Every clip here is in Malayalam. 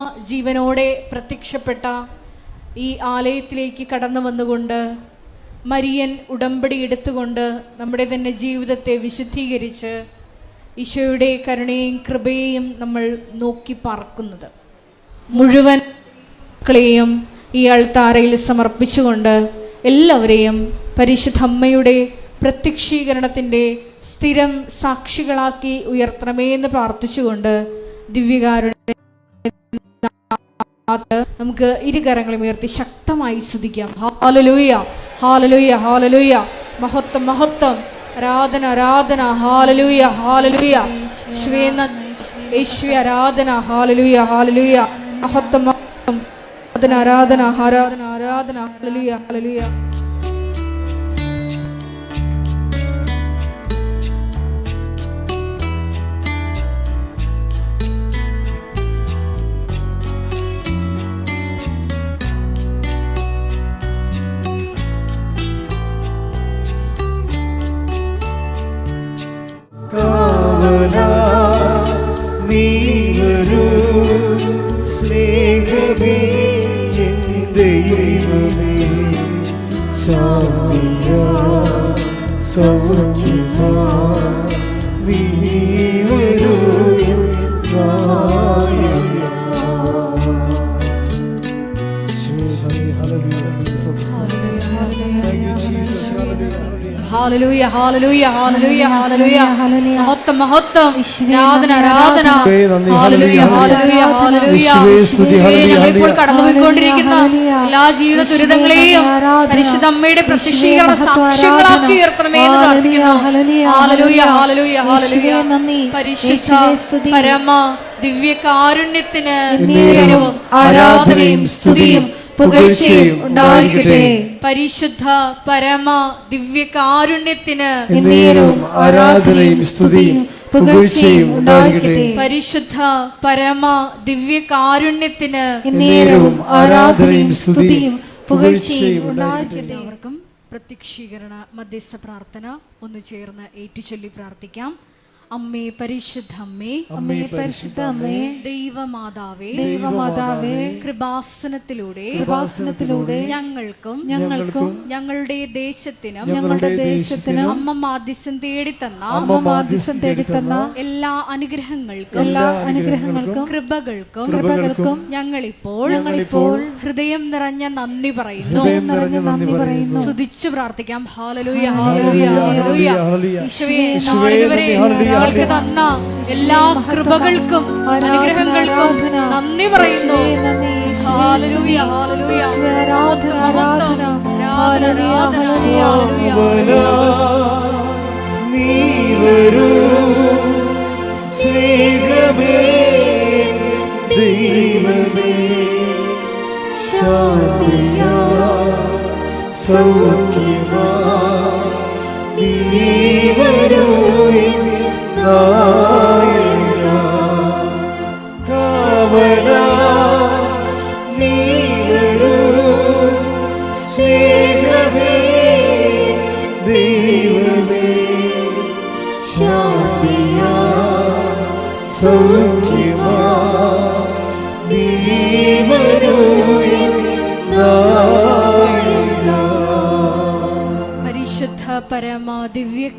ജീവനോടെ പ്രത്യക്ഷപ്പെട്ട ഈ ആലയത്തിലേക്ക് കടന്നു വന്നുകൊണ്ട് മരിയൻ ഉടമ്പടി എടുത്തുകൊണ്ട് നമ്മുടെ തന്നെ ജീവിതത്തെ വിശുദ്ധീകരിച്ച് ഈശോയുടെ കരുണയും കൃപയെയും നമ്മൾ നോക്കി പാർക്കുന്നത്. മുഴുവൻ ക്ലേയും ഈ അൾത്താരയിൽ സമർപ്പിച്ചുകൊണ്ട് എല്ലാവരെയും പരിശുദ്ധമ്മയുടെ പ്രത്യക്ഷീകരണത്തിന്റെ സ്ഥിരം സാക്ഷികളാക്കി ഉയർത്തണമേ എന്ന് പ്രാർത്ഥിച്ചുകൊണ്ട് ദിവ്യകാരുണ്യ നമുക്ക് ഇരുകരങ്ങളും ഉയർത്തി ശക്തമായി സ്തുതിക്കാം. ഹാലലൂയ ഹാലലൂയ ഹാലലൂയ മഹത്വം മഹത്വം. ആരാധന ആരാധന. ഹാലലൂയ ഹാലലൂയ ശ്വേന യേശുവെ ആരാധന. ഹാലലൂയ ഹാലലൂയ മഹത്വം മഹത്വം. ആരാധന ആരാധന ആരാധന. ആരാധന ഹാലലൂയ ഹാലലൂയ que Hallelujah, hallelujah. ഹാലലൂയ ഹാലലൂയ ഹാലലൂയ മഹത്വം മഹത്വം. ആരാധന ആരാധന. ഹാലലൂയ ഹാലലൂയ ഹാലലൂയ ഞങ്ങളിപ്പോൾ. കടന്നുപോയിക്കൊണ്ടിരിക്കുന്ന എല്ലാ ജീവിത ദുരിതങ്ങളെയും പരിശുദ്ധ അമ്മയുടെ പ്രത്യക്ഷീകരണ സാക്ഷ്യങ്ങളാക്കി ഉയർത്തണമേ എന്ന് പ്രാർത്ഥിക്കുന്നു. ഹാലലൂയ ഹാലലൂയ ഹാലലൂയ പരിശുദ്ധ പരമ ദിവ്യ കാരുണ്യത്തിന് നേരവും ആരാധനയും സ്തുതിയും. പുകഴ്ചയും ഉണ്ടായിരിക്കട്ടെ. പരിശുദ്ധ പരമ ദിവ്യ കാരുണ്യത്തിന് ആരാധനയും സ്തുതിയും പുകഴ്ചയും ഉണ്ടായിരിക്കട്ടെ. പരിശുദ്ധ പരമ ദിവ്യ കാരുണ്യത്തിന് ആരാധനയും സ്തുതിയും പുകഴ്ചയും ഉണ്ടായിരിക്കട്ടെ. പ്രത്യക്ഷീകരണ മധ്യസ്ഥ പ്രാർത്ഥന. ഒന്ന് ചേർന്ന് ഏറ്റുചൊല്ലി പ്രാർത്ഥിക്കാം. അമ്മേ പരിശുദ്ധ അമ്മേ അമ്മേ പരിശുദ്ധ അമ്മേ ദൈവമാതാവേ ദൈവമാതാവേ കൃപാസനത്തിലൂടെ കൃപാസനത്തിലൂടെ ഞങ്ങൾക്കും ഞങ്ങൾക്കും ഞങ്ങളുടെ ദേശത്തിനും ഞങ്ങളുടെ ദേശത്തിനും അമ്മ മാധ്യസ്ഥം തേടിത്തന്ന അമ്മ മാധ്യസ്ഥം തേടിത്തന്ന എല്ലാ അനുഗ്രഹങ്ങൾക്കും എല്ലാ അനുഗ്രഹങ്ങൾക്കും കൃപകൾക്കും കൃപകൾക്കും ഞങ്ങളിപ്പോൾ ഞങ്ങളിപ്പോൾ ഹൃദയം നിറഞ്ഞ നന്ദി പറയുന്നു. ഹൃദയം നിറഞ്ഞ നന്ദി പറയുന്നു. സ്തുതിച്ചു പ്രാർത്ഥിക്കാം. ഹാലലൂയ ഹാലലൂയ ഹാലലൂയ. ഈശോയെ ഹല്ലേലൂയ, ഞങ്ങൾക്ക് തന്ന എല്ലാ കൃപകൾക്കും അനുഗ്രഹങ്ങൾക്കും നന്ദി പറയുന്നു. നീ വരൂ. സ്നേഹമേ ദൈവമേ. ശാന്തിയാ സൗഖ്യമാ Oh.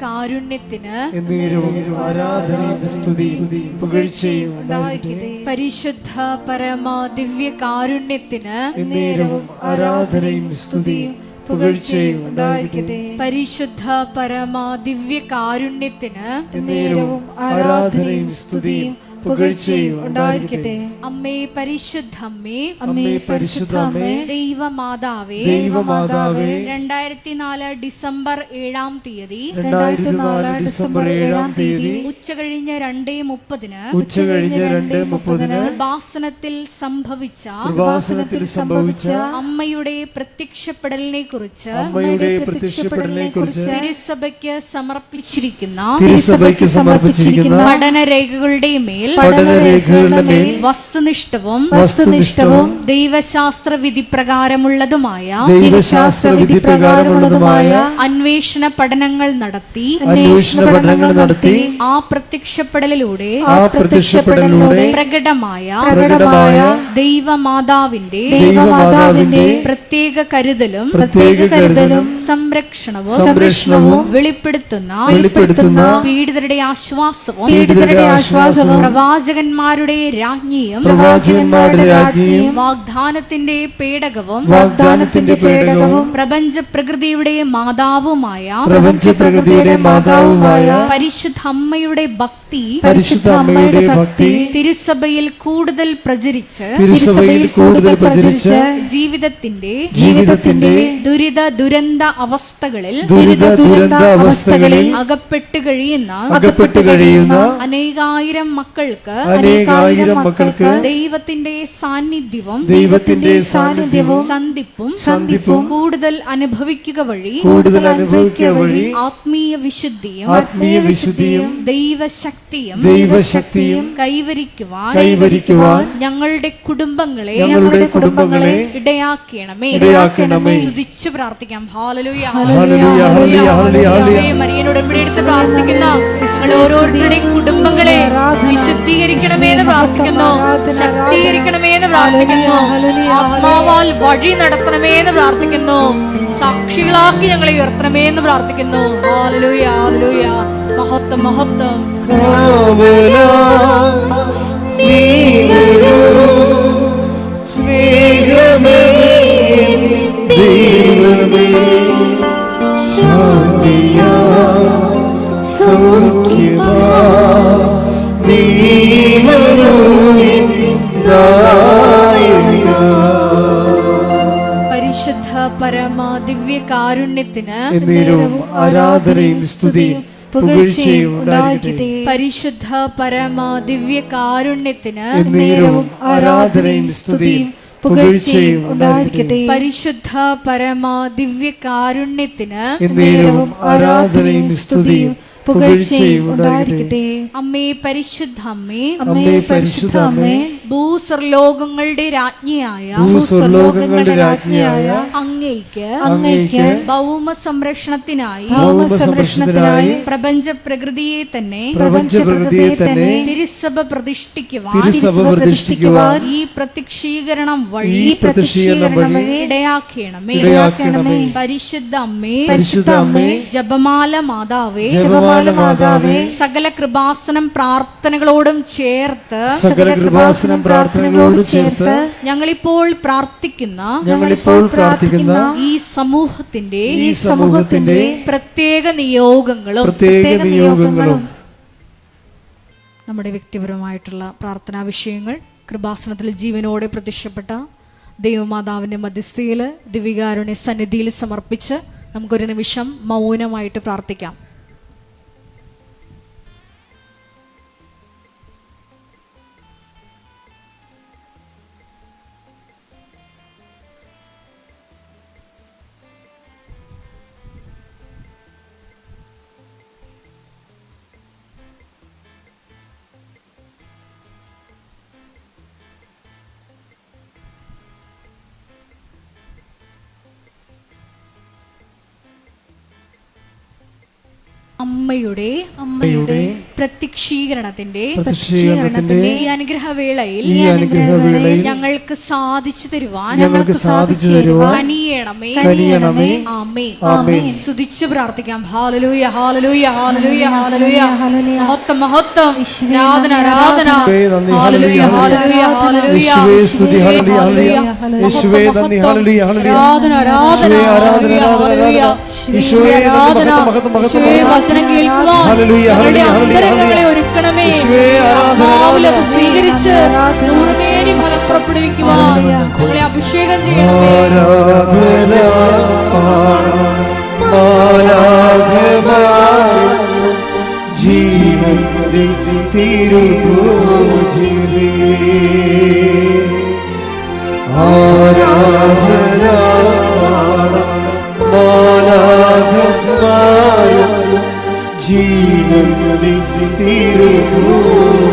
കാരുണ്യത്തിന് ആരാധനയും സ്തുതിയും പുകഴ്ചയും പരിശുദ്ധ പരമാ ദിവ്യ കാരുണ്യത്തിന് ആരാധനയും സ്തുതിയും പുകഴ്ചയും ഉണ്ടായിരിക്കട്ടെ. പരിശുദ്ധ പരമാ ദിവ്യ കാരുണ്യത്തിന് ആരാധനയും സ്തുതിയും പുകഴ്ചയും ഉണ്ടായിരിക്കട്ടെ. അമ്മേ പരിശുദ്ധ അമ്മേ അമ്മേ പരിശുദ്ധ അമ്മേ ദൈവമാതാവേ ദൈവമാതാവേ രണ്ടായിരത്തി നാല് ഡിസംബർ ഏഴാം തീയതി രണ്ടായിരത്തി നാല് ഡിസംബർ ഏഴാം തീയതി ഉച്ച കഴിഞ്ഞ രണ്ടേ മുപ്പതിന് ഉച്ച കഴിഞ്ഞ് രണ്ടേ മുപ്പതിന് ഉപാസനത്തിൽ സംഭവിച്ച വാസനത്തിൽ സംഭവിച്ച അമ്മയുടെ പ്രത്യക്ഷപ്പെടലിനെ കുറിച്ച് അമ്മയുടെ പ്രത്യക്ഷപ്പെടലിനെ കുറിച്ച് തിരുസഭയ്ക്ക് സമർപ്പിച്ചിരിക്കുന്ന തിരുസഭയ്ക്ക് സമർപ്പിച്ചിരിക്കുന്ന പഠനരേഖകളുടെ മേൽ പഠനരേഖകളുടെ മേൽ വസ്തുനിഷ്ഠവും വസ്തുനിഷ്ഠവും ദൈവശാസ്ത്ര വിധി പ്രകാരമുള്ളതുമായ ദൈവശാസ്ത്ര വിധി പ്രകാരമുള്ളതുമായ അന്വേഷണ പഠനങ്ങൾ നടത്തി അന്വേഷണ പഠനങ്ങൾ നടത്തി ആ പ്രത്യക്ഷപ്പെടലിലൂടെ ആ പ്രത്യക്ഷപ്പെടലിലൂടെ പ്രകടമായ പ്രകടമായ ദൈവമാതാവിന്റെ ദൈവമാതാവിന്റെ പ്രത്യേക കരുതലും പ്രത്യേക കരുതലും സംരക്ഷണവും സംരക്ഷണവും വെളിപ്പെടുത്തുന്ന വെളിപ്പെടുത്തുന്ന പീഡിതരുടെ ആശ്വാസവും പീഡിതരുടെ ആശ്വാസവും പ്രവാചകന്മാരുടെ രാജ്ഞിയും പ്രവാചകന്മാരുടെ രാജ്ഞിയും വാഗ്ദാനത്തിന്റെ പേടകവും വാഗ്ദാനത്തിന്റെ പേടകവും പ്രപഞ്ച പ്രകൃതിയുടെ മാതാവുമായ പ്രപഞ്ച പ്രകൃതിയുടെ മാതാവുമായ പരിശുദ്ധ അമ്മയുടെ ഭക്തി പരിശുദ്ധ അമ്മയുടെ ഭക്തി തിരുസഭയിൽ കൂടുതൽ പ്രചരിച്ച് തിരുസഭയിൽ കൂടുതൽ പ്രചരിച്ച് ജീവിതത്തിന്റെ ജീവിതത്തിന്റെ ദുരിത ദുരന്ത അവസ്ഥകളിൽ ദുരിത ദുരന്ത അവസ്ഥകളിൽ അകപ്പെട്ട് കഴിയുന്ന അകപ്പെട്ട് കഴിയുന്ന അനേകായിരം മക്കൾക്ക് അനേകായിരം മക്കൾക്ക് ദൈവത്തിന്റെ സാന്നിധ്യവും ദൈവത്തിന്റെ സാന്നിധ്യവും സന്ധിപ്പും സന്ധിപ്പും കൂടുതൽ അനുഭവിക്കുക വഴി കൂടുതൽ അനുഭവിക്കുക വഴി ആത്മീയ വിശുദ്ധിയും ആത്മീയ വിശുദ്ധിയും ദൈവശക്തിയും ദൈവശക്തിയും കൈവരിക്കുവാൻ കൈവരിക്കുവാൻ ഞങ്ങളുടെ കുടുംബങ്ങളെ ഞങ്ങളുടെ കുടുംബങ്ങളെ ഇടയാക്കണമേ ഇടയാക്കണമേ. സ്തുതിച്ച് പ്രാർത്ഥിക്കാം ഹാലലൂയ ഹല്ലേലൂയ, ഹാലലൂയ ഹല്ലേലൂയ. മരിയനോട് പ്രാർത്ഥിക്കുന്ന ഓരോരുത്തരുടെയും കുടുംബങ്ങളെ വിശുദ്ധീകരിക്കണമേ എന്ന് പ്രാർത്ഥിക്കുന്നു. ശക്തീകരിക്കണമേ എന്ന് പ്രാർത്ഥിക്കുന്നു. ആത്മാവാൽ വഴി നടത്തണമേ എന്ന് പ്രാർത്ഥിക്കുന്നു. സാക്ഷികളാക്കി ഞങ്ങളെ ഉയർത്തണമേ എന്ന് പ്രാർത്ഥിക്കുന്നു. മഹത്വം മഹത്വം. കാവലാം നീ വരൂ. സ്നേഹമേ ദൈവമേ ശാന്തിയാ സൗഖ്യമാ കാരുണ്യത്തിന് എന്നേരവും ആരാധനയും സ്തുതിയും പുകഴ്ചയും ഉണ്ടാകട്ടെ പരിശുദ്ധ പരമ ദിവ്യ കാരുണ്യത്തിന് എന്നേരവും ആരാധനയും സ്തുതിയും പുകഴ്ചയും ഉണ്ടായിരിക്കട്ടെ. പരിശുദ്ധ പരമ ദിവ്യ കാരുണ്യത്തിന് എന്നേരവും ആരാധനയും സ്തുതിയും പുകഴ്ചയും ഉണ്ടായിരിക്കട്ടെ അമ്മേ പരിശുദ്ധ അമ്മേ. അമ്മേ പരിശുദ്ധ അമ്മേ. ഭൂസ്വർലോകങ്ങളുടെ രാജ്ഞിയായ ഭൂസ്വർലോകങ്ങളുടെ രാജ്ഞിയായ അങ്ങയ്ക്ക് അങ്ങയ്ക്ക് ഭൗമ സംരക്ഷണത്തിനായി ഭൗമ സംരക്ഷണത്തിനായി പ്രപഞ്ച പ്രകൃതിയെ തന്നെ പ്രപഞ്ച പ്രകൃതിയെ തന്നെ തിരുസഭ പ്രതിഷ്ഠിക്കുവാൻ തിരുസഭ പ്രതിഷ്ഠിക്കുവാൻ ഈ പ്രത്യക്ഷീകരണം വഴി ഈ പ്രത്യക്ഷീകരണം വഴി ഇടയാക്കണമേ. ഇടയാക്കണമേ. പരിശുദ്ധ അമ്മേ. പരിശുദ്ധ അമ്മേ. ജപമാല മാതാവേ. ജപമാല മാതാവേ സകല കൃപാസനം പ്രാർത്ഥനകളോടും ചേർത്ത് സകല കൃപാസനം പ്രാർത്ഥനകളോടും ചേർത്ത് ഞങ്ങളിപ്പോൾ പ്രാർത്ഥിക്കുന്ന ഞങ്ങളിപ്പോൾ പ്രാർത്ഥിക്കുന്ന ഈ സമൂഹത്തിന്റെ ഈ സമൂഹത്തിന്റെ പ്രത്യേക നിയോഗങ്ങളും പ്രത്യേക നിയോഗങ്ങളും. നമ്മുടെ വ്യക്തിപരമായിട്ടുള്ള പ്രാർത്ഥനാ വിഷയങ്ങൾ കൃപാസനത്തിൽ ജീവനോടെ പ്രത്യക്ഷപ്പെട്ട ദൈവമാതാവിന്റെ മധ്യസ്ഥയിൽ ദിവികാരുണ്യ സന്നിധിയിൽ സമർപ്പിച്ച് നമുക്കൊരു നിമിഷം മൗനമായിട്ട് പ്രാർത്ഥിക്കാം. അമ്മയുടെ അമ്മയുടെ പ്രത്യക്ഷീകരണത്തിന്റെ പ്രത്യക്ഷീകരണത്തിന്റെ ഈ അനുഗ്രഹവേളയിൽ ഈ അനുഗ്രഹവേളയിൽ ഞങ്ങൾക്ക് സാധിച്ചു തരുവാൻ ഞങ്ങൾക്ക് സാധിച്ചു തരുവാൻ കനിയണമേ. കനിയണമേ. ആമേ ആമേൻ. സ്തുതിച്ചു പ്രാർത്ഥിക്കാം. ഹാലലൂയ ഹാലലൂയ ഹാലലൂയ ഹാലലൂയ. മഹത്വം മഹത്വം. ആരാധന ആരാധന. ഹാലലൂയ ഹല്ലേലൂയ. ഹാലലൂയ ഹാലലൂയ. യേശുവേ, സ്തുതി, ഹല്ലേലൂയ, ഹല്ലേലൂയ. യേശുവേ, നന്ദി, ഹല്ലേലൂയ, ഹല്ലേലൂയ. ആരാധന ആരാധന ആരാധന, ഹാലലൂയ, ആരാധന. യേശുവേ, ആരാധന. മഹത്വം, മഹത്വം, യേശുവേ, വചനം കേൾക്കുവാൻ. ഹല്ലേലൂയ, ഹല്ലേലൂയ, അന്തരംഗങ്ങളെ ഒരുക്കണമേ. സ്വീകരിച്ച് നൂറുമേനി ഫലം പുറപ്പെടുവിക്കുവാൻ ഞങ്ങളെ അഭിഷേകം ചെയ്യണമേ. ജീവന്റെ തിരുഭോജിവേ ആരാധന മാലാഖമാർ ജീവന്റെ തിരുഭോജിവേ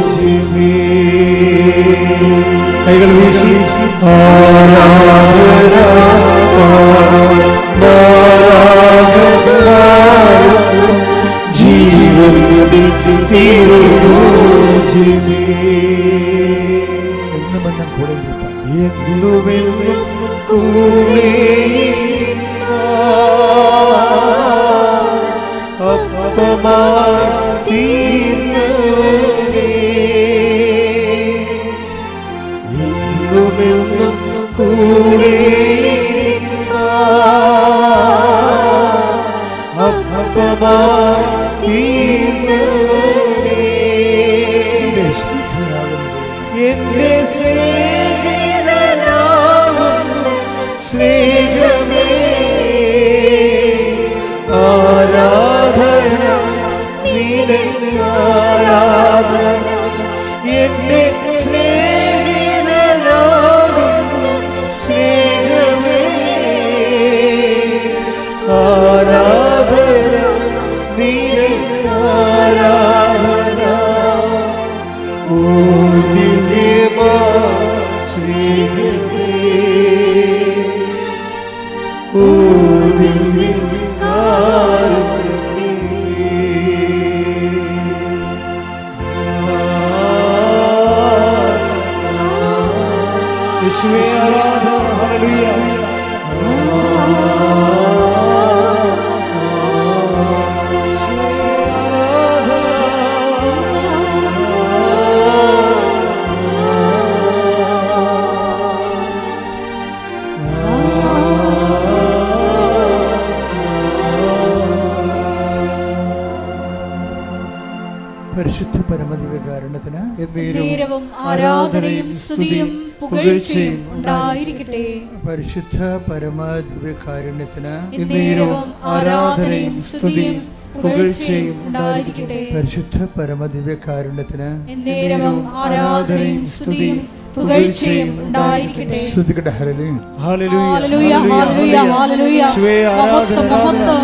കരവീശി ആരാധന ജീവൻ തിരുമോചിനി എന്നുമെന്നും കൂടെ. എന്നുമെന്നും കൂടെ Oh. ആരാധന പരമദിവ്യകാരണത്തിന് നേരവും ആരാധനയും സ്തുതിയും പുകഴ്ചയും ഉണ്ടായിരിക്കട്ടെ. പരിശുദ്ധ പരമദിവ്യകാരുണ്യത്തിന് എന്നീരവും ആരാധനയും സ്തുതിയും പുകഴ്ചയും ഉണ്ടായിരിക്കട്ടെ. പരിശുദ്ധ പരമദിവ്യകാരുണ്യത്തിന് നേരവും ആരാധനയും സ്തുതിയും പുകഴ്ചയും ഉണ്ടായിരിക്കട്ടെ. ശ്രുതികട ഹരലി ഹല്ലേലൂയ ഹല്ലേലൂയ ഹല്ലേലൂയ യേശുവേ, ആരാധന, മഹത്വം.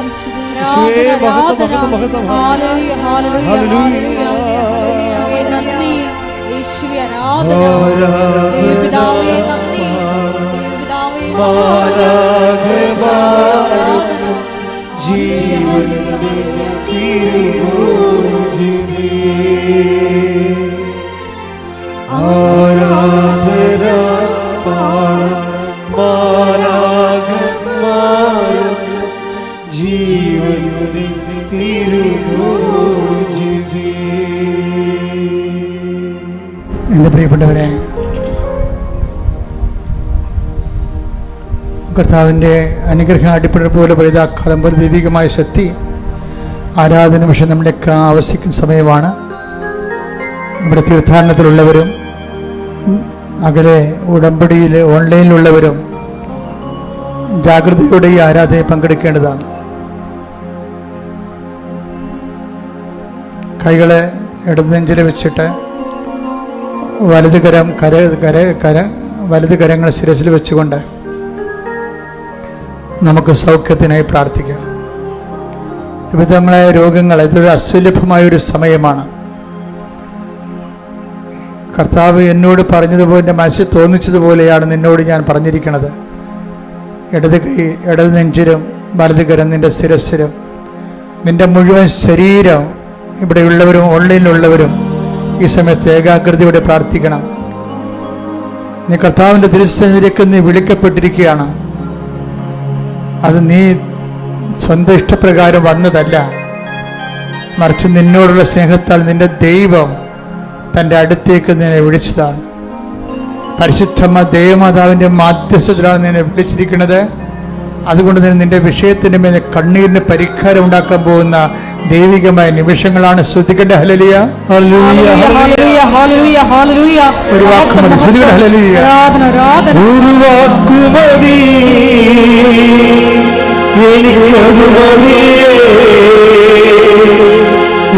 മഹത്വം മഹത്വം, മഹത്വം. Hallelujah hallelujah hallelujah. ഹല്ലേലൂയ യേശുവേ ആരാധന. ദൈവപിതാവേ നന്ദി ദൈവപിതാവേ ആരാധന ജീവന്റെ തിരുമോചിനി കർത്താവിന്റെ അനുഗ്രഹം അടിപ്പഴ പോലെ പൈതാക്കാലം ഒരു ദൈവികമായ ശക്തി. ആരാധന നിമിഷം നമ്മുടെയൊക്കെ ആവശ്യിക്കുന്ന സമയമാണ്. നമ്മുടെ തീർത്ഥാടനത്തിലുള്ളവരും അകലെ ഉടമ്പടിയിൽ ഓൺലൈനിലുള്ളവരും ജാഗ്രതയോടെ ഈ ആരാധനയിൽ പങ്കെടുക്കേണ്ടതാണ്. കൈകളെ ഇടതുനെഞ്ചിൽ വെച്ചിട്ട് വലത് കരം കര കര കര വലത് കരങ്ങൾ ശിരസിൽ വെച്ചുകൊണ്ട് നമുക്ക് സൗഖ്യത്തിനായി പ്രാർത്ഥിക്കാം. വിവിധങ്ങളായ രോഗങ്ങൾ ഇതൊരു അസുലഭമായ ഒരു സമയമാണ്. കർത്താവ് എന്നോട് പറഞ്ഞതുപോലെ എന്റെ മനസ്സിൽ തോന്നിച്ചതുപോലെയാണ് നിന്നോട് ഞാൻ പറഞ്ഞിരിക്കുന്നത്. ഇടത് കൈ ഇടത് നെഞ്ചിലും വലത് കരം നിന്റെ സ്ഥിരസ്ഥിരം നിന്റെ മുഴുവൻ ശരീരം ഇവിടെയുള്ളവരും ഓൺലൈനിലുള്ളവരും ഈ സമയത്ത് ഏകാഗ്രതയോടെ പ്രാർത്ഥിക്കണം. നീ കർത്താവിന്റെ തിരുസന്നിധിക്ക് നീ വിളിക്കപ്പെട്ടിരിക്കുകയാണ്. അത് നീ സ്വന്തം ഇഷ്ടപ്രകാരം വന്നതല്ല. മറിച്ച് നിന്നോടുള്ള സ്നേഹത്താൽ നിന്റെ ദൈവം തന്റെ അടുത്തേക്ക് നിന്നെ വിളിച്ചതാണ്. പരിശുദ്ധമ്മ ദേവമാതാവിന്റെ മാധ്യസ്ഥത്തിലാണ് നിന്നെ വിളിച്ചിരിക്കുന്നത്. അതുകൊണ്ട് തന്നെ നിന്റെ വിഷയത്തിന്റെ മേലെ കണ്ണീരിന് പരിഹാരം ഉണ്ടാക്കാൻ പോകുന്ന ദൈവികമായ നിമിഷങ്ങളാണ്. ശ്രുതികന്റെ ഹലലിയ ഹല്ലേലൂയ ഹല്ലേലൂയ ഹല്ലേലൂയ. ഹല്ലേലൂയ ഒരു വാക്ക് മതി. വാക്കുമതി എനിക്കതു മതിയേ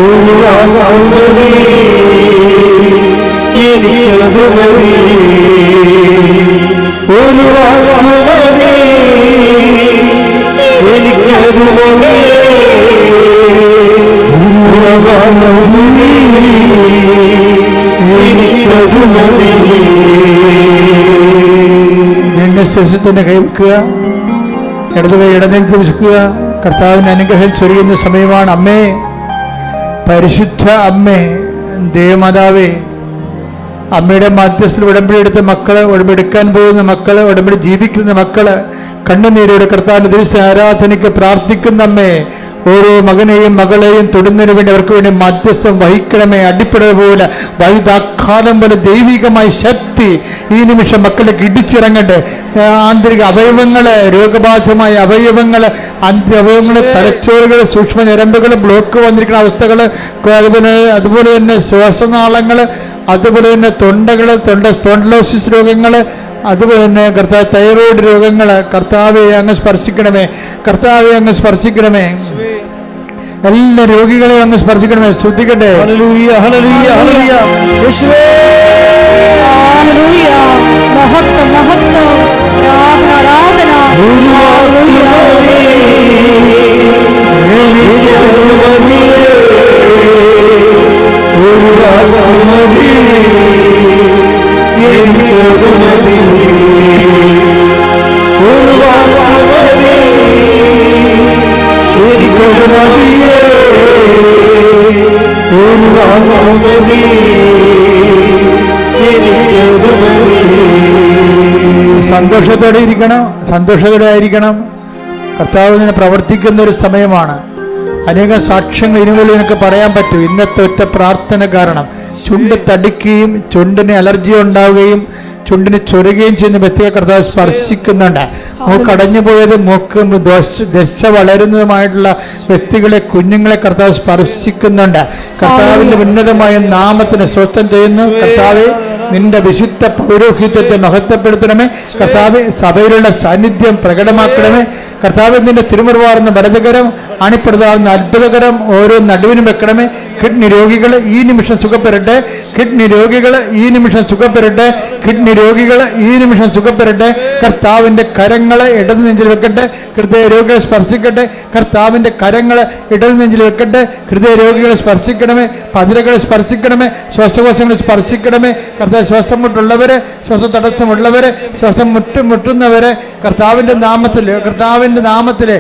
ഒരു വാക്കുമതി എനിക്കതു മതി. ഒരു മതി. എനിക്കതു മതി ശേഷത്തിന്റെ കൈവെക്കുക ഇടത് കൈ വിശക്കുക വെക്കുക കർത്താവിന്റെ അനുഗ്രഹം ചൊരിയുന്ന സമയമാണ്. അമ്മേ പരിശുദ്ധ അമ്മേ ദേവമാതാവേ അമ്മയുടെ മധ്യസ്ഥൽ ഉടമ്പടി എടുത്ത മക്കൾ ഉടമ്പെടുക്കാൻ പോകുന്ന മക്കൾ ഉടമ്പടി ജീവിക്കുന്ന മക്കൾ കണ്ണുനീരോട് കർത്താവിന്റെ ദിവസ ആരാധനയ്ക്ക് പ്രാർത്ഥിക്കുന്ന അമ്മേ ഓരോ മകനെയും മകളെയും തൊടുന്നതിന് വേണ്ടി അവർക്ക് വേണ്ടി മധ്യസ്ഥം വഹിക്കണമേ. അടിപ്പട പോലെ വൈദാഘാതം പോലെ ദൈവികമായ ശക്തി ഈ നിമിഷം മക്കളിലേക്ക് ഇടിച്ചിറങ്ങട്ടെ. ആ, ആന്തരിക അവയവങ്ങൾ രോഗബാധിതമായ അവയവങ്ങൾ അവയവങ്ങൾ തലച്ചോറുകൾ സൂക്ഷ്മ ഞരമ്പുകൾ ബ്ലോക്ക് വന്നിരിക്കുന്ന അവസ്ഥകൾ അതുപോലെ അതുപോലെ തന്നെ ശ്വാസനാളങ്ങൾ അതുപോലെ തന്നെ തൊണ്ടകൾ തൊണ്ട തൊണ്ടലോസിസ് രോഗങ്ങൾ അതുപോലെ തന്നെ കർത്താവ് തൈറോയിഡ് രോഗങ്ങൾ കർത്താവെ അങ്ങ് സ്പർശിക്കണമേ. കർത്താവെ അങ്ങ് സ്പർശിക്കണമേ. എല്ലാ രോഗികളെയും അങ്ങ് സ്പർശിക്കണമേ. ശ്രദ്ധിക്കട്ടെ. ഹല്ലേലൂയ ഹല്ലേലൂയ ഹല്ലേലൂയ. യേശുവേ. ഹല്ലേലൂയ. മഹത്വം മഹത്വം. ആരാധന ആരാധന. ഹല്ലേലൂയ. സന്തോഷത്തോടെ ഇരിക്കണം സന്തോഷത്തോടെ ആയിരിക്കണം. കർത്താവ് ഇങ്ങനെ പ്രവർത്തിക്കുന്ന ഒരു സമയമാണ്. അനേകം സാക്ഷ്യങ്ങൾ ഇനിമുതൽ നിനക്ക് പറയാൻ പറ്റും. ഇന്നത്തെ ഒറ്റ പ്രാർത്ഥന കാരണം ചുണ്ട് തടിക്കുകയും ചുണ്ടിന് അലർജി ഉണ്ടാവുകയും ചുണ്ടിന് ചൊരുകയും ചെയ്യുന്ന വ്യക്തിയെ കർത്താവ് സ്പർശിക്കുന്നുണ്ട്. മൂക്ക് അടഞ്ഞു പോയത് മൂക്ക് ദോശ ദശ വളരുന്നതുമായിട്ടുള്ള വ്യക്തികളെ കുഞ്ഞുങ്ങളെ കർത്താവ് സ്പർശിക്കുന്നുണ്ട്. കർത്താവിന്റെ ഉന്നതമായ നാമത്തിന് സ്വസ്ഥം ചെയ്യുന്നു. കർത്താവ് നിന്റെ വിശുദ്ധ പൗരോഹിത്യത്തെ മഹത്വപ്പെടുത്തണമേ. കർത്താവ് സഭയിലുള്ള സാന്നിധ്യം പ്രകടമാക്കണമേ. കർത്താവ് നിന്റെ തിരുമുറവാർന്ന് വലതുകരം അണിപ്പെടുത്താവുന്ന അത്ഭുതകരം ഓരോ നടുവിനും വെക്കണമേ. കിഡ്നി രോഗികൾ ഈ നിമിഷം സുഖപ്പെടട്ടെ. കിഡ്നി രോഗികൾ ഈ നിമിഷം സുഖപ്പെടട്ടെ. കിഡ്നി രോഗികൾ ഈ നിമിഷം സുഖപ്പെടട്ടെ. കർത്താവിന്റെ കരങ്ങളെ ഇടത് നെഞ്ചിൽ വെക്കട്ടെ. ഹൃദയ രോഗികളെ സ്പർശിക്കട്ടെ. കർത്താവിന്റെ കരങ്ങളെ ഇടത് നെഞ്ചിൽ വെക്കട്ടെ. ഹൃദയ രോഗികളെ സ്പർശിക്കണമേ. പതിരകളെ സ്പർശിക്കണമേ. ശ്വാസകോശങ്ങളെ സ്പർശിക്കണമേ. കർത്താവ് ശ്വാസം മുട്ടുള്ളവരെ ശ്വാസ തടസ്സമുള്ളവരെ ശ്വാസം മുട്ട് മുട്ടുന്നവരെ കർത്താവിന്റെ നാമത്തിൽ കർത്താവിന്റെ നാമത്തിൽ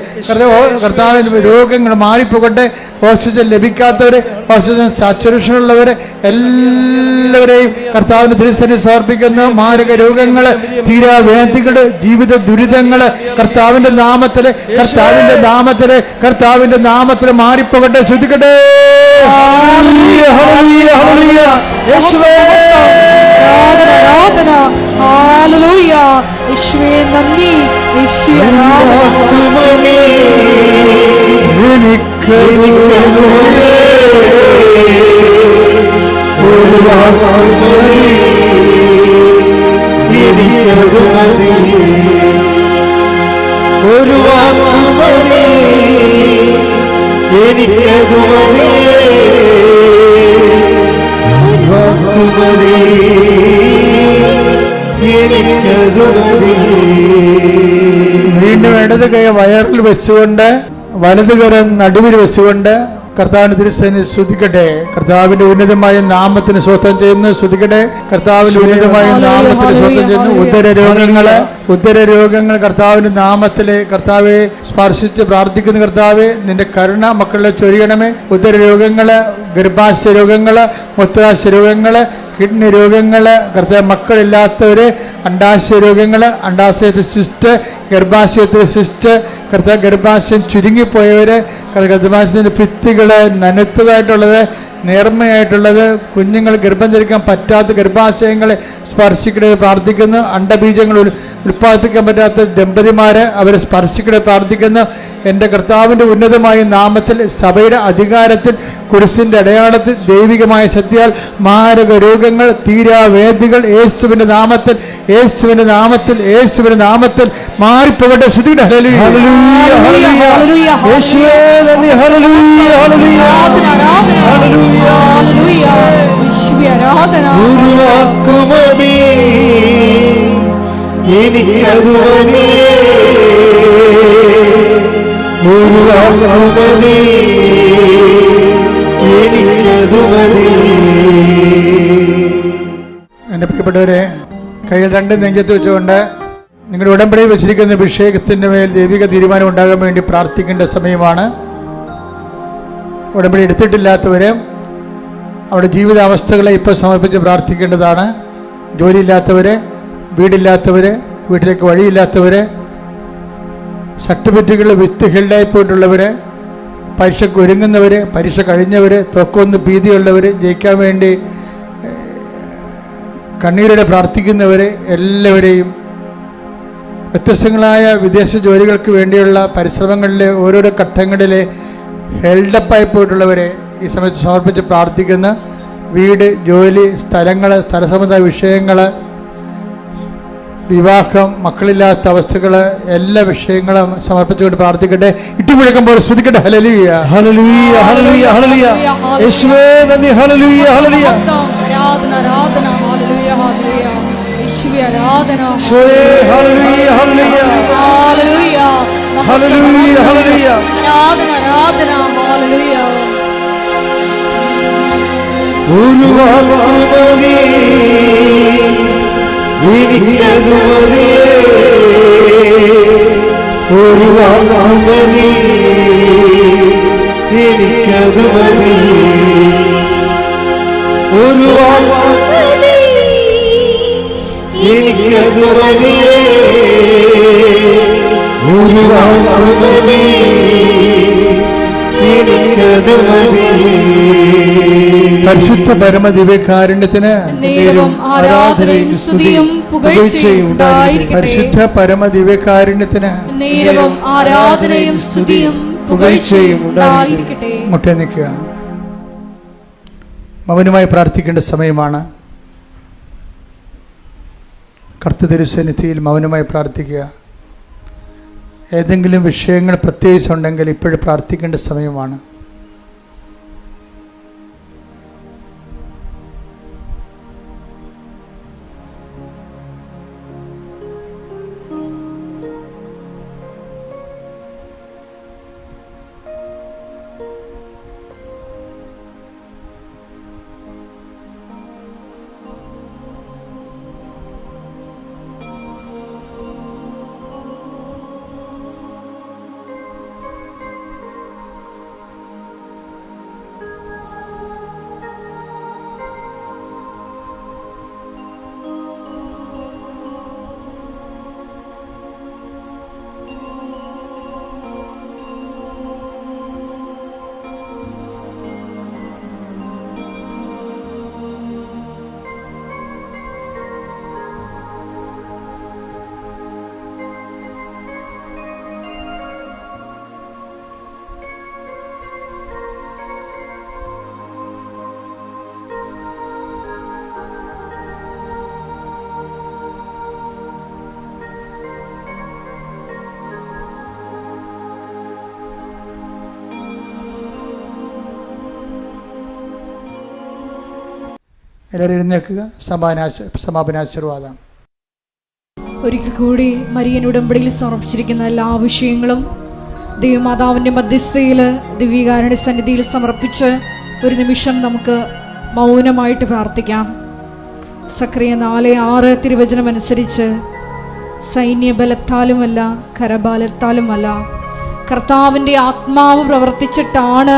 കർത്താവിന്റെ രോഗങ്ങൾ മാറിപ്പോകട്ടെ ഓക്സിജൻ ലഭിക്കാത്തവരെ ഓക്സിജൻ സാച്ചുറേഷൻ ഉള്ളവരെ എല്ലാവരെയും കർത്താവിന് തിരുസനെ സമർപ്പിക്കുന്ന. മാരക രോഗങ്ങൾ തീരാവേദികൾ ജീവിത ദുരിതങ്ങൾ കർത്താവിന്റെ നാമത്തിൽ കർത്താവിന്റെ നാമത്തിൽ കർത്താവിന്റെ നാമത്തിൽ മാറിപ്പോകട്ടെ. ശ്രദ്ധിക്കട്ടെ ആരാധന ആരാധന. ഹല്ലേലൂയ. യേശുവേ നന്ദി. യേശുവേ ആരാധന. എനിക്ക് ഒരു വാക്കുമതി എനിക്കതു വീണ്ടും ഇടത് കൈ വയറിൽ വെച്ചുകൊണ്ട് വലത് കരം നടുവിൽ വെച്ചുകൊണ്ട് കർത്താവിന്റെ തിരുസേനെ ശ്രുതിക്കട്ടെ കർത്താവിന്റെ ഉന്നതമായ നാമത്തിന് സ്വത്വം ചെയ്യുന്നു. ശ്രുതിക്കട്ടെ കർത്താവിന്റെ ഉന്നതമായ നാമത്തിന് സ്വത്വം ചെയ്യുന്നു. ഉദര രോഗങ്ങൾ ഉദര രോഗങ്ങൾ കർത്താവിന്റെ നാമത്തിലെ കർത്താവെ സ്പർശിച്ച് പ്രാർത്ഥിക്കുന്ന കർത്താവെ. നിന്റെ കരുണ മക്കളെ ചൊരിയണമേ. ഉദര രോഗങ്ങൾ ഗർഭാശയ രോഗങ്ങൾ മുത്രാശ രോഗങ്ങൾ കിഡ്നി രോഗങ്ങൾ കൃത്യ മക്കളില്ലാത്തവർ അണ്ടാശയ രോഗങ്ങൾ അണ്ടാശയത്തിൽ സിസ്റ്റ് ഗർഭാശയത്തിൽ സിസ്റ്റ് കൃത്യ ഗർഭാശയം ചുരുങ്ങിപ്പോയവർ ഗർഭാശയത്തിന്റെ ഭിത്തികൾ നനത്തതായിട്ടുള്ളത് നേർമ്മയായിട്ടുള്ളത് കുഞ്ഞുങ്ങൾ ഗർഭം ധരിക്കാൻ പറ്റാത്ത ഗർഭാശയങ്ങളെ സ്പർശിക്കണേ പ്രാർത്ഥിക്കുന്നു. അണ്ടബീജങ്ങൾ ഉൽപ്പാദിപ്പിക്കാൻ പറ്റാത്ത ദമ്പതിമാരെ അവരെ സ്പർശിക്കണേ പ്രാർത്ഥിക്കുന്ന. എന്റെ കർത്താവിന്റെ ഉന്നതമായ നാമത്തിൽ സഭയുടെ അധികാരത്തിൽ കുരിശിന്റെ അടയാളത്തിൽ ദൈവികമായ ശക്തിയാൽ മാരക രോഗങ്ങൾ തീരാവേദികൾ യേശുവിന്റെ നാമത്തിൽ യേശുവിന്റെ നാമത്തിൽ യേശുവിന്റെ നാമത്തിൽ മാറിപ്പോകട്ടെ. ശ്രുതിയുടെ ഹല്ലേലൂയ. Hallelujah hallelujah. ഹല്ലേലൂയ യേശുവേ ഹല്ലേലൂയ ഹല്ലേലൂയ. ആരാധന എന്റെ പ്രിയപ്പെട്ടവരെ കയ്യിൽ രണ്ട് നെഞ്ചത്ത് വെച്ചുകൊണ്ട് നിങ്ങളുടെ ഉടമ്പടി വെച്ചിരിക്കുന്ന വിഷയത്തിന്റെ മേൽ ദൈവിക തീരുമാനം ഉണ്ടാകാൻ വേണ്ടി പ്രാർത്ഥിക്കേണ്ട സമയമാണ്. ഉടമ്പടി എടുത്തിട്ടില്ലാത്തവര് അവരുടെ ജീവിതാവസ്ഥകളെ ഇപ്പോൾ സമർപ്പിച്ച് പ്രാർത്ഥിക്കേണ്ടതാണ്. ജോലിയില്ലാത്തവര് വീടില്ലാത്തവര് വീട്ടിലേക്ക് വഴിയില്ലാത്തവര് സർട്ടിഫിക്കറ്റുകൾ വിത്ത് ഹെൽഡായി പോയിട്ടുള്ളവര് പരീക്ഷയ്ക്ക് ഒരുങ്ങുന്നവര് പരീക്ഷ കഴിഞ്ഞവര് തൊക്കൊന്ന് ഭീതിയുള്ളവര് ജയിക്കാൻ വേണ്ടി കണ്ണീരോടെ പ്രാർത്ഥിക്കുന്നവര് എല്ലാവരെയും വ്യത്യസ്തങ്ങളായ വിദേശ ജോലികൾക്ക് വേണ്ടിയുള്ള പരിശ്രമങ്ങളിലെ ഓരോരോ ഘട്ടങ്ങളിലെ ഹെൽഡപ്പായി പോയിട്ടുള്ളവരെ ഈ സമയത്ത് സമർപ്പിച്ച് പ്രാർത്ഥിക്കുന്ന. വീട് ജോലി സ്ഥലങ്ങൾ സ്ഥലസംബന്ധ വിഷയങ്ങൾ വിവാഹം മക്കളില്ലാത്ത അവസ്ഥകൾ എല്ലാ വിഷയങ്ങളും സമർപ്പിച്ചുകൊണ്ട് പ്രാർത്ഥിക്കട്ടെ. ഇട്ടുമുഴക്കുമ്പോൾ ശ്രദ്ധിക്കട്ടെ ഹലലിയ ഹല്ലേലൂയ. ഹല്ലേലൂയ ഹല്ലേലൂയ യേശുവേ നന്ദി. ആരാധന ആരാധന ഹാലലുയ ഹാലലുയ ആരാധന ഹാലലുയ ഹല്ലേലൂയ. ആരാധന ആരാധന ഹാലലുയ ഒരു ഒരു വാക്കുമതി എനിക്കതു മതി ഒരു വാക്കു എനിക്കതു മതിയേ ഒരു വാക്കുമതി എനിക്കതു മതി പരിശുദ്ധ പരമ ദിവ്യകാരുണ്യത്തിന് ആരാധനയും സ്തുതിയും പുകഴ്ചയും പരിശുദ്ധ പരമ ദിവ്യകാരുണ്യത്തിന് ആരാധനയും സ്തുതിയും പുകഴ്ചയും ഉണ്ടായിരിക്കട്ടെ. മുട്ടേ നിൽക്കുക. മൗനമായി പ്രാർത്ഥിക്കേണ്ട സമയമാണ്. കർത്ത തിരുസന്നിധിയിൽ മൗനമായി പ്രാർത്ഥിക്കുക. ഏതെങ്കിലും വിഷയങ്ങൾ പ്രത്യേകിച്ച് ഉണ്ടെങ്കിൽ ഇപ്പോഴും പ്രാർത്ഥിക്കേണ്ട സമയമാണ്. എല്ലാവരും എഴുന്നേൽക്കുക. സമാനാശ സമാപനാശീർവാദം. ഒരിക്കൽ കൂടി മരിയൻ ഉടമ്പടിയിൽ സമർപ്പിച്ചിരിക്കുന്ന എല്ലാ വിഷയങ്ങളും ദൈവമാതാവിന്റെ മധ്യസ്ഥയിൽ ദിവ്യകാരുടെ സന്നിധിയിൽ സമർപ്പിച്ച് ഒരു നിമിഷം നമുക്ക് മൗനമായിട്ട് പ്രാർത്ഥിക്കാം. സക്രിയ നാല് ആറ് തിരുവചനം അനുസരിച്ച് സൈന്യബലത്താലുമല്ല കരബലത്താലുമല്ല. കർത്താവിന്റെ ആത്മാവ് പ്രവർത്തിച്ചിട്ടാണ്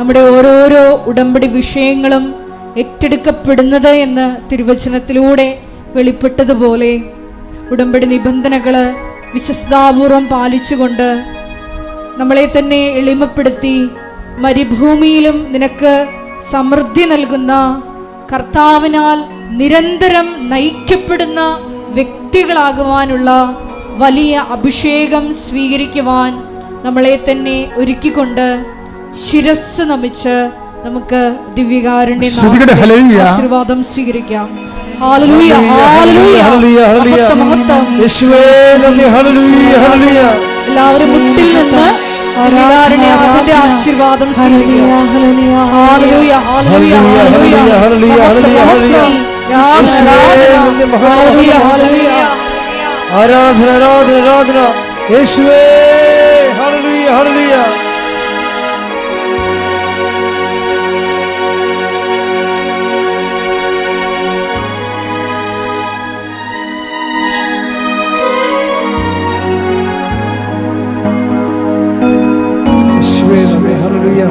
നമ്മുടെ ഓരോരോ ഉടമ്പടി വിഷയങ്ങളും ഏറ്റെടുക്കപ്പെടുന്നത് എന്ന് തിരുവചനത്തിലൂടെ വെളിപ്പെട്ടതുപോലെ ഉടമ്പടി നിബന്ധനകൾ വിശ്വസ്താപൂർവം പാലിച്ചുകൊണ്ട് നമ്മളെ തന്നെ എളിമപ്പെടുത്തി മരുഭൂമിയിലും നിനക്ക് സമൃദ്ധി നൽകുന്ന കർത്താവിനാൽ നിരന്തരം നയിക്കപ്പെടുന്ന വ്യക്തികളാകുവാനുള്ള വലിയ അഭിഷേകം സ്വീകരിക്കുവാൻ നമ്മളെ തന്നെ ഒരുക്കിക്കൊണ്ട് ശിരസ് നമിച്ച് നമുക്ക് ദിവ്യകാരുണ്യ. ആശീർവാദം സ്വീകരിക്കാം. എല്ലാവരും മുട്ടിൽ നിന്ന് ആശീർവാദം ആരാധന ആരാധന ആരാധന. യേശുവേ ഹല്ലേലൂയ ഹല്ലേലൂയ.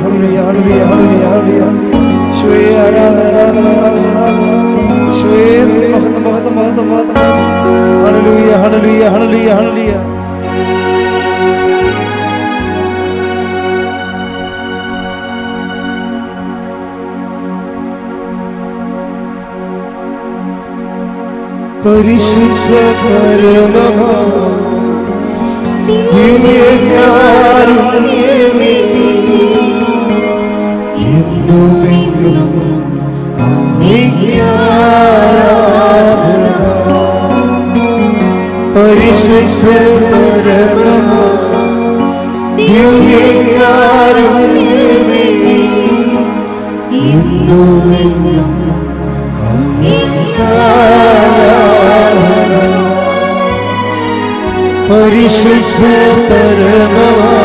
ഹല്ലേലൂയ ഹല്ലേലൂയ ഹല്ലേലൂയ ഈശോയെ ആരാധന ആരാധന ആരാധന ആരാധന നന്ദി മഹത്വം മഹത്വം മഹത്വം മഹത്വം ഹല്ലേലൂയ ഹല്ലേലൂയ ഹല്ലേലൂയ ഹല്ലേലൂയ പരിശുദ്ധ പരമമാ ദിവ്യകാരുണ്യമേ എന്നുമെന്നും. പരിശുദ്ധ ദിവ്യകാരുണ്യമേ എന്നുമെന്നും. പരിശുദ്ധ പരമമാ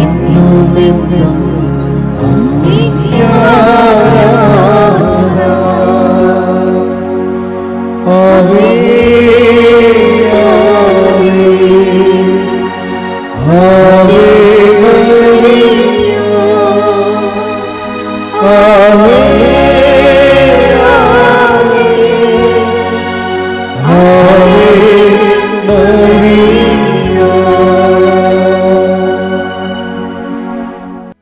എന്നുമെന്നും